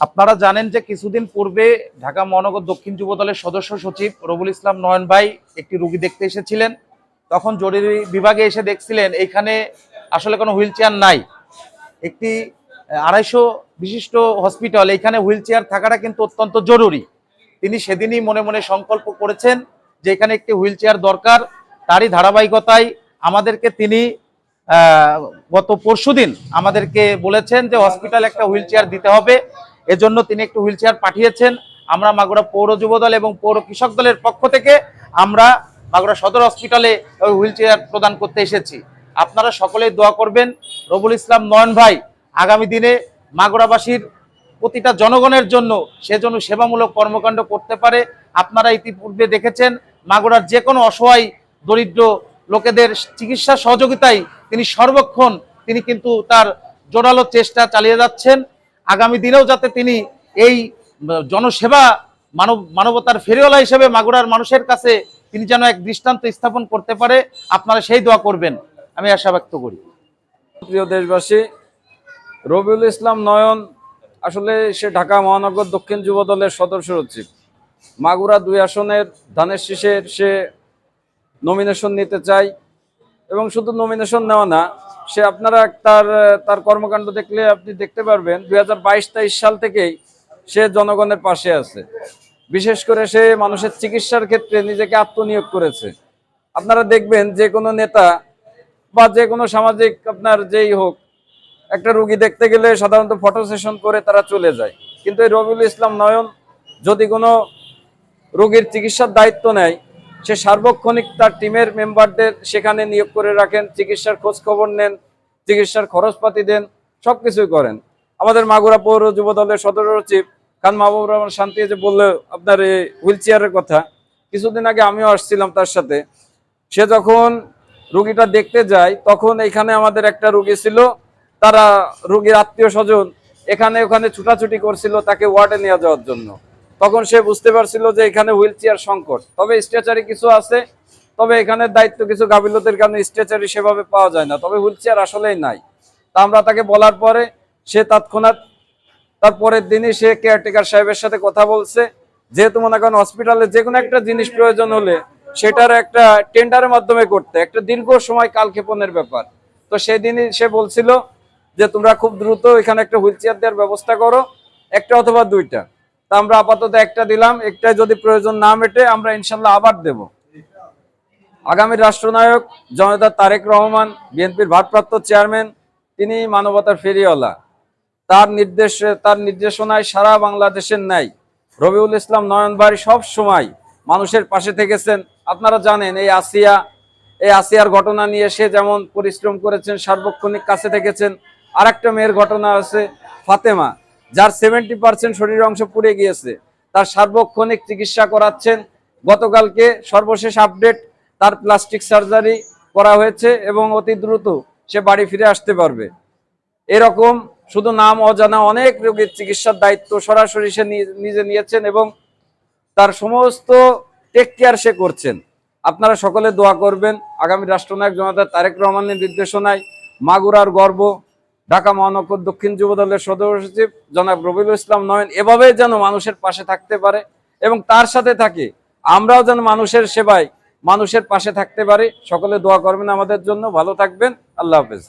আপনারা জানেন যে কিছুদিন পূর্বে ঢাকা মহানগর দক্ষিণ যুব দলের সদস্য সচিব রবুল ইসলাম নয়ন ভাই একটি রুগী দেখতে এসেছিলেন। তখন জরুরি বিভাগে এসে দেখছিলেন, এখানে আসলে কোনো হুইল চেয়ার নাই। একটি আড়াইশো বিশিষ্ট হসপিটাল, এখানে হুইল চেয়ার থাকাটা কিন্তু অত্যন্ত জরুরি। তিনি সেদিনই মনে মনে সংকল্প করেছেন যে এখানে একটি হুইল চেয়ার দরকার। তারই ধারাবাহিকতায় আমাদেরকে তিনি গত পরশুদিন আমাদেরকে বলেছেন যে হসপিটাল একটা হুইল চেয়ার দিতে হবে। এজন্য তিনি একটু হুইল চেয়ার পাঠিয়েছেন। আমরা মাগুরা পৌর যুব দল এবং পৌর কৃষক দলের পক্ষ থেকে আমরা মাগুরা সদর হসপিটালে ওই হুইল চেয়ার প্রদান করতে এসেছি। আপনারা সকলেই দোয়া করবেন। রবুল ইসলাম নয়ন ভাই, আগামী দিনে মাগুরাবাসীর প্রতিটা জনগণের জন্য সে সেজন্য সেবামূলক কর্মকাণ্ড করতে পারে। আপনারা ইতিপূর্বে দেখেছেন, মাগুরার যে কোনো অসহায়, দরিদ্র লোকেদের চিকিৎসা সহযোগিতায় তিনি সর্বক্ষণ তিনি কিন্তু তার জোরালো চেষ্টা চালিয়ে যাচ্ছেন। আগামী দিনেও যাতে তিনি এই জনসেবা মানব মানবতার ফেরিওয়ালা হিসেবে মাগুরার মানুষের কাছে তিনি যেন এক দৃষ্টান্ত স্থাপন করতে পারে, আপনারা সেই দোয়া করবেন। আমি আশা ব্যক্ত করি। প্রিয় দেশবাসী, রবিউল ইসলাম নয়ন আসলে সে ঢাকা মহানগর দক্ষিণ যুব দলের সদস্য সচিব। মাগুরা দুই আসনের ধানের শীষের সে নমিনেশন নিতে চায় এবং শুধু নমিনেশন নেওয়া না সে আপনারা তার তার কর্মকাণ্ড দেখলে আপনি দেখতে পারবেন, দুই হাজার সাল থেকেই সে জনগণের পাশে আছে। বিশেষ করে সে মানুষের চিকিৎসার ক্ষেত্রে নিজেকে আত্মনিয়োগ করেছে। আপনারা দেখবেন যে কোনো নেতা বা যে কোনো সামাজিক আপনার যেই হোক, একটা রুগী দেখতে গেলে সাধারণত ফটো সেশন করে তারা চলে যায়। কিন্তু এই রবিউল ইসলাম নয়ন যদি কোনো রোগীর চিকিৎসার দায়িত্ব নেয় সে সার্বক্ষণিক তার টিমের মেম্বারদের সেখানে নিয়োগ করে রাখেন, চিকিৎসার খোঁজ খবর নেন, চিকিৎসার খরচপাতি দেন সব কিছুই করেন। আমাদের মাগুরা পৌর যুব দলের সদর সচিব খান মাহবুব রহমান শান্তি যে বলল আপনার এই হুইল চেয়ারের কথা, কিছুদিন আগে আমিও আসছিলাম তার সাথে। সে যখন রুগীটা দেখতে যায়, তখন এখানে আমাদের একটা রুগী ছিল, তারা রুগীর আত্মীয় স্বজন এখানে ওখানে ছুটাছুটি করছিল তাকে ওয়ার্ডে নিয়ে যাওয়ার জন্য। তখন সে বুঝতে পারছিল যে এখানে হুইল চেয়ার সংকট। তবে স্ট্রেচারি কিছু আছে, তবে এখানে দায়িত্ব কিছু গাফিলতির কারণে স্ট্রেচারি সেভাবে পাওয়া যায় না। তবে হুইল চেয়ার আসলেই নাই। তা আমরা তাকে বলার পরে সে তৎক্ষণাৎ তার পরের দিনই সে কেয়ারটেকার সাহেবের সাথে কথা বলছে। যেহেতু মনে করেন হসপিটালে যে কোনো একটা জিনিস প্রয়োজন হলে সেটার একটা টেন্ডারের মাধ্যমে করতে, একটা দীর্ঘ সময় কালক্ষেপণের ব্যাপার। তো সেদিনই সে বলছিল যে, তোমরা খুব দ্রুত এখানে একটা হুইল চেয়ার দেওয়ার ব্যবস্থা করো, একটা অথবা দুইটা। তা আমরা আপাতত একটা দিলাম একটা যদি প্রয়োজন না মেটে আমরা ইনশাল্লাহ আবার দেব। আগামী রাষ্ট্রনায়ক জনতা তারেক রহমান, বিএনপির ভারপ্রাপ্ত চেয়ারম্যান, তিনি মানবতার ফেরিওয়ালা। তার নির্দেশে, তার নির্দেশনায় সারা বাংলাদেশের ন্যায় রবিউল ইসলাম নয়ন ভাই সব সময় মানুষের পাশে থেকেছেন। আপনারা জানেন, এই আসিয়া, এই আসিয়ার ঘটনা নিয়ে সে যেমন পরিশ্রম করেছেন, সার্বক্ষণিক কাছে থেকেছেন আর একটা মেয়ের ঘটনা আছে, ফাতেমা। যার সেভেন্টি পার্সেন্ট শরীর অংশ পুড়ে গিয়েছে, তার সার্বক্ষণিক চিকিৎসা করাচ্ছেন। গতকালকে সর্বশেষ আপডেট তার প্লাস্টিক সার্জারি করা হয়েছে এবং অতি দ্রুত সে বাড়ি ফিরে আসতে পারবে। এরকম শুধু নাম অজানা অনেক রোগীর চিকিৎসার দায়িত্ব সরাসরি সে নিজে নিয়েছেন এবং তার সমস্ত টেক কেয়ার সে করছেন। আপনারা সকলে দোয়া করবেন। আগামী রাষ্ট্রনায়ক জনতা তারেক রহমানের নির্দেশনায় মাগুরার গর্ব ঢাকা মহানগর দক্ষিণ যুব দলের সদস্য সচিব জনাব রবিউল ইসলাম নয়ন এভাবে যেন মানুষের পাশে থাকতে পারে এবং তার সাথে থাকে। আমরাও যেন মানুষের সেবায় মানুষের পাশে থাকতে পারি। সকলে দোয়া করবেন আমাদের জন্য। ভালো থাকবেন। আল্লাহ হাফেজ।